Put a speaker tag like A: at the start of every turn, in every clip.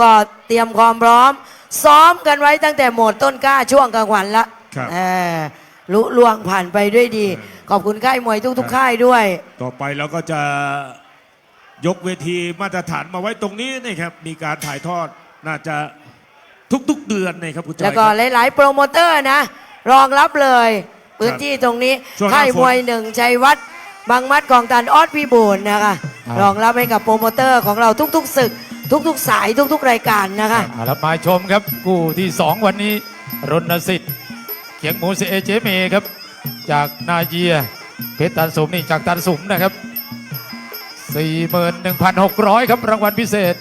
A: ก็เตรียมความพร้อม ซ้อมกันไว้ตั้งแต่โหมดต้นกล้าช่วงกลางวันละ
B: ครับ
A: เออลุล่วงผ่านไปด้วยดีขอบคุณค่ายมวยทุกๆค่ายด้วย
B: ต่อไปเราก็จะยกเวทีมาตรฐานมาไว้ตรงนี้นะครับ มีการถ่ายทอดน่าจะทุกๆเดือนนะครับคุณจอย
A: แล้วก็
B: ครับ
A: หลาย ๆ โปรโมเตอร์นะ รองรับเลย พื้นที่ตรงนี้
B: ช่วงหน้า
A: ค่าย
B: ฝน
A: มวยหนึ่งชัยวัฒน์บางมัดกองตันออสพิบูลนะคะ
C: ครับ
A: รองรับให้กับโปรโมเตอร์ของเราทุก ๆ ศึก ทุกๆ สายทุกๆ รายการนะคะ
C: เอาละมาชมครับคู่ที่ 2 วันนี้ รณสิทธิ์เขียงหมูเสเอเจเมครับ จากนาเยีย เพชรตันสุมนี่จากตันสุมนะครับ 41,600 ครับรางวัลพิเศษ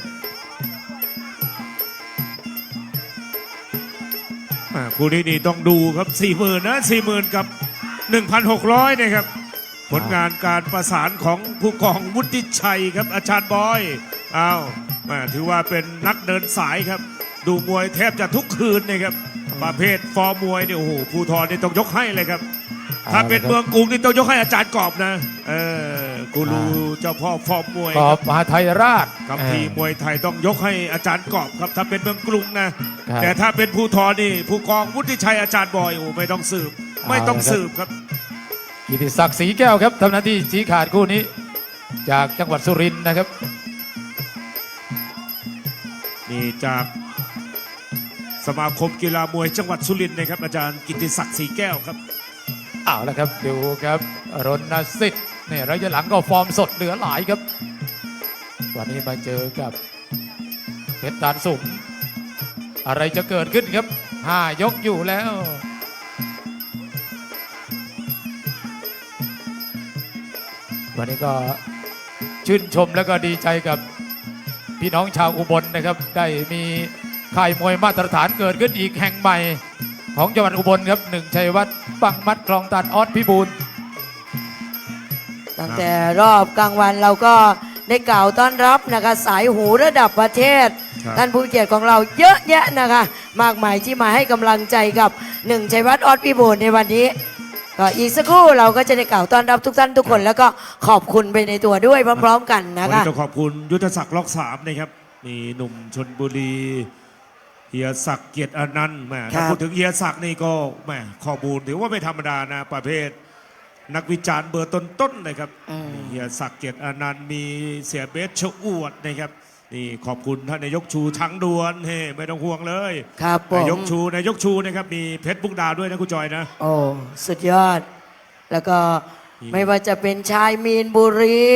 B: อ่าคู่นี้นี่ต้องดูครับ 4 0,000นะ40,000 กับ 1,600นะครับ ผลงานการประสานของผู้กองวุฒิชัยครับอาจารย์บอยอ้าว แหม่ถือว่าเป็นนักเดินสายครับ ดูมวยแทบจะทุกคืนนะครับ ประเภทฟอร์มมวยเนี่ยโอ้โหภูทรนี่ต้องยกให้เลยครับ ถ้าเป็นเมืองกรุงนี่ต้องยกให้อาจารย์กอบนะ เออกูรูเจ้าพ่อฟอร์มมวย
C: กอบมหาไทยราช
B: กับพีร์มวยไทยต้องยกให้อาจารย์กอบครับถ้าเป็นเมืองกรุงนะ
C: ครับ
B: แต่ถ้าเป็นภูทรนี่ผู้กองวุฒิชัยอาจารย์บอยโอ้ไม่ต้องสืบ ไม่ต้องสืบครับ
C: กิติศักดิ์ศรีแก้วครับทำหน้าที่ชี้ขาดคู่นี้ จากจังหวัดสุรินทร์นะครับ
B: นี่ จากสมาคมกีฬามวยจังหวัดสุรินทร์นะครับ อาจารย์กิติศักดิ์ศรีแก้วครับ
C: เอาละครับดูครับรณสิทธิ์เนี่ยระยะหลังก็ฟอร์มสดเหลือหลายครับ วันนี้มาเจอกับเพชรตานสุมอะไรจะเกิดขึ้นครับห้ายกอยู่แล้ววันนี้ก็ชื่นชมแล้วก็ดีใจกับ พี่น้องชาวอุบลนะครับ ได้มีค่ายมวยมาตรฐานเกิดขึ้นอีกแห่งใหม่ ของจังหวัดอุบลครับหนึ่งชัยวัฒน์บังมัดคลองตันออสพิบูล
A: ตั้งแต่รอบกลางวันเราก็ได้กล่าวต้อนรับนะคะสายหูระดับประเทศ
B: ครับ
A: ท่านผู้เกียรติของเราเยอะแยะนะคะ มากมายที่มาให้กำลังใจกับหนึ่งชัยวัฒน์ออสพิบูลในวันนี้ ก็อีกสักครู่เราก็จะได้กล่าวต้อนรับทุกท่านทุกคน แล้วก็ขอบคุณไปในตัวด้วยพร้อม ๆ กัน
B: วัน
A: นะ
B: นี้
A: คะ
B: ต้องขอบคุณยุทธศักดิ์ล็อกสามนะครับ มีหนุ่มชนบุรีเฮียศักดิ์เกียรติอนันต์แหมถ้าพูดถึงเฮียศักดิ์นี่ก็แหมข้อมูลถือว่าไม่ธรรมดานะประเภท นักวิจารณ์เบอร์ต้นๆนะครับ
A: อืม
B: มีเฮียศักดิ์เกียรติอนันต์มีเสียเบสชอวดนะครับ นี่ขอบคุณท่านนายกชูช้างดวนเฮ้ไม่ต้องห่วงเลย
A: ครับผ
B: นายก
A: ม
B: ชูนายกชูนะครับมีเพชรบุกดาวด้วยนะคุณจอยนะ
A: โอ้สุดยอด แล้วก็
B: มี
A: ไม่ว่าจะเป็นชายมีนบุรี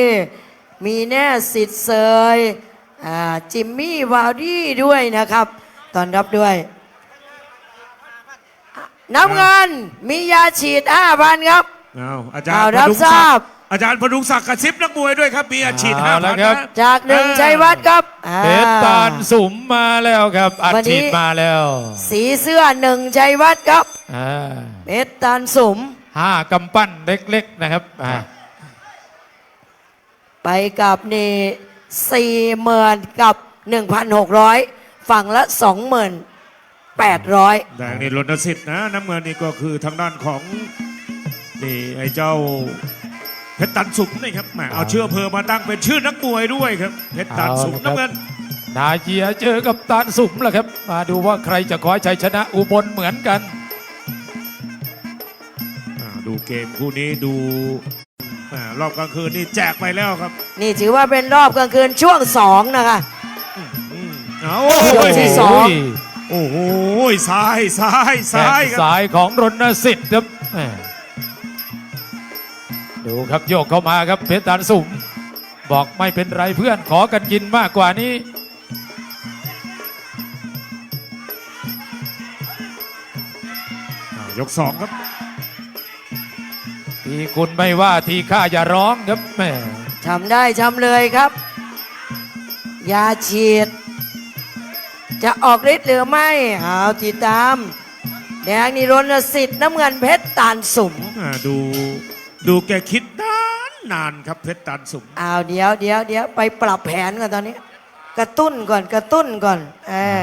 A: มีแน่สิทธิ์เซยอ่าจิมมี่วาวดี้ด้วยนะครับตอนรับด้วย น้ำเงินมียาฉีด5,000ครับ
B: เอาอาจาร
A: เอา
B: ย์
A: รับ
B: พดุง
A: ท
B: ศั
A: รากบ
B: ดิ์ อาจารย์พดุงศักดิ์กระซิบนักมวยด้วยครับมีอาชีพห้า
C: เอา
B: พั
C: ละ
B: น
C: ครับ
B: นะ
A: จากหนึ่งชัยวัฒน์ครับอ่า
C: เพชรตานสุมมาแล้วครับอัด
A: วันนี้
C: ฉีดมาแล้ว
A: สีเสื้อหนึ่งชัยวัฒน์ครับ
C: อ่า
A: เพชรตานสุม
C: ห้ากำปั้นเล็กๆนะครับอ่า
A: ไปกับนี่สี่หมื่นกับหนึ่งพันหกร้อยฝั่งละสองหมื่นแปดร้อย
B: แดงนี่รณสิทธิ์นะน้ำเงินนี่ก็คือทางด้านของนี่ไอ้เจ้า เพชรตันสุมนี่ครับแหมเอาเชื่อเพอมาตั้งเป็นชื่อนักมวยด้วยครับเพชรตันสุมน้ำเงิน
C: นาเยียเจอกับตานสุมแล้วครับ มาดูว่าใครจะคว้าชัยชนะอุบลเหมือนกัน
B: อ่าดูเกมคู่นี้ดูอ่ารอบกลางคืนนี่แจกไปแล้วครับ
A: นี่ถือว่าเป็นรอบกลางคืนช่วงสองนะคะ
B: อืมเอา
A: ยกที่สอง
B: โอ้โหซ้ายซ้ายซ้ายครับ
C: แข้งซ้ายของรณสิทธิ์ครับแหม่ ดูครับโยกเข้ามาครับเพชรตานสุมบอกไม่เป็นไรเพื่อนขอกันกินมากกว่านี้
B: อ่ายกสองครับ
C: ทีคุณไม่ว่าทีข้าอย่าร้องครับแหม่
A: ทำได้ทำเลยครับ ยาฉีด จะออกฤทธิ์หรือไม่เอาติดตาม แดงนี่รณสิทธิ์น้ำเงินเพชรตาลสุม
B: อ่าดู ดูแกคิดนานนานครับเพชรตันสุม
A: เอาเดี๋ยวเดี๋ยวเดี๋ยวไปปรับแผนก่อนตอนนี้ กระตุ้นก่อนกระตุ้นก่อนเออ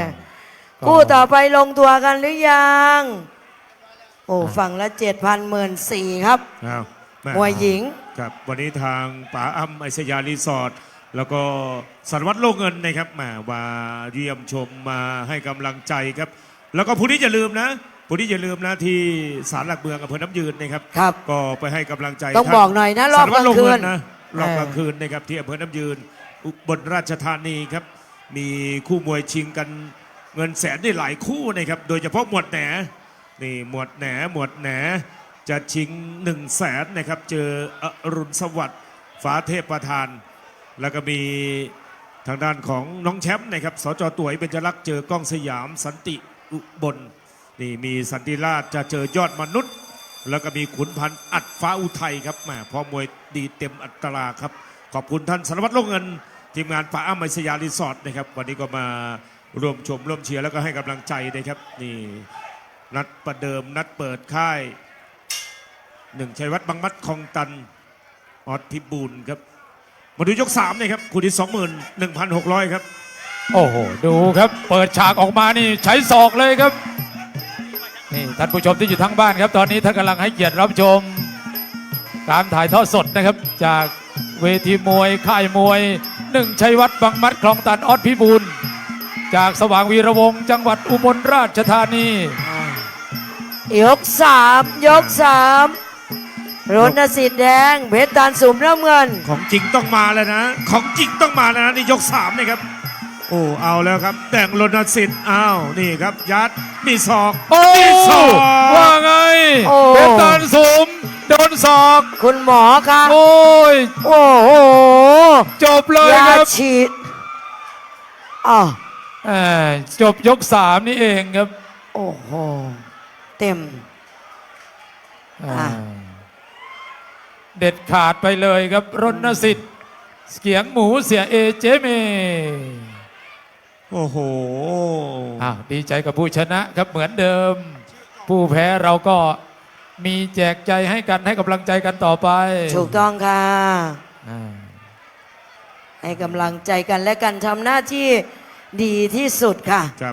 A: คู่ต่อไปลงตัวกันหรือยัง โอ้ฝั่งละเจ็ดพันหมื่นสี่ครับ
B: อ้าวแม
A: วยหญิง
B: ครับวันนี้ทางป๋าอ้ำไอสยารีสอร์ทแล้วก็สารวัตรโลกเงินนะครับมาว่าเยี่ยมชมมาให้กำลังใจครับ แล้วก็ผู้นี้อย่าลืมนะ ผู้นี้อย่าลืมนะที่ศาลหลักเมืองอำเภอน้ำยืนนะครับ
A: ครับ
B: ก็ไปให้กำลังใจ
A: ต้อง
B: ท่า
A: บอกหน่อยนะรอบ
B: สารวัตรโลก
A: กลางคื
B: เงิ
A: น
B: นนะรอบ
A: เออ
B: กลางคืนนะครับที่อำเภอน้ำยืนอุบลราชธานีครับ มีคู่มวยชิงกันเงินแสนได้หลายคู่นะครับ โดยเฉพาะหมวดแหนนี่หมวดแหนหมวดแหนจะชิง1นึ่งแสนนะครับ เจออรุณสวัสดิ์ฟ้าเทพประธาน แล้วก็มีทางด้านของน้องแชมป์นะครับสจตวยเบญจลักษณ์เจอกล้องสยามสันติอุบล นี่มีสันติราชจะเจอยอดมนุษย์ แล้วก็มีขุนพันธ์อัดฟ้าอุทัยครับแหมพอมวยดีเต็มอัตราครับ ขอบคุณท่านสารวัตรโลกเงิน ทีมงานป่าอ้ำไมสยารีสอร์ทนะครับ วันนี้ก็มาร่วมชมร่วมเชียร์แล้วก็ให้กำลังใจนะครับนี่นัดประเดิมนัดเปิดค่ายหนึ่งชัยวัฒน์บางมัดคลองตันออดพิบูลครับมาดูยกสามนะครับคู่ที่สองหมื่นหนึ่งพันหกร้อยครับ
C: โอ้โห ดูครับ เปิดฉากออกมานี่ใช้ศอกเลยครับ นี่ท่านผู้ชมที่อยู่ทั้งบ้านครับ ตอนนี้ท่านกำลังให้เกียรติรับชม การถ่ายทอดสดนะครับ จากเวทีมวย ค่ายมวยหนึ่งชัยวัฒน์บางมัดคลองตันออดพิบูลจากสว่างวีระวงศ์จังหวัดอุบลราชธานี
A: ยกสามยกสามรณสิทธิ์แดงเพชรตานสุมน้ำเงิน
B: ของจริงต้องมาแล้วนะ ของจริงต้องมาแล้วนะนี่ยกสามนะครับ โอ้เอาแล้วครับ แต่งรณสิทธิ์อ้าวนี่ครับยัดมีศอก
C: โอ้
B: มีศอก
C: ว่าไง
A: โอ้
C: เป็นตานสุมโดนศอก
A: คุณหมอครับ
C: โอ้ย
A: โอ้โห
C: จบเลย
A: ยา
C: ครับ
A: ฉีดอ๋อ
C: แหม่จบยกสามนี่เองครับ
A: โอ้โห เต็ม อะ
C: เด็ดขาดไปเลยครับรณสิทธิ์เกียงหมูเสียเอเจเม
B: โอ้โห
C: อ้าวดีใจกับผู้ชนะครับเหมือนเดิม ผู้แพ้เราก็มีแจกใจให้กันให้กำลังใจกันต่อไป
A: ถูกต้องค่ะ
C: อ่า
A: ให้กำลังใจกันและกันทำหน้าที่ดีที่สุดค่ะ
B: ครับ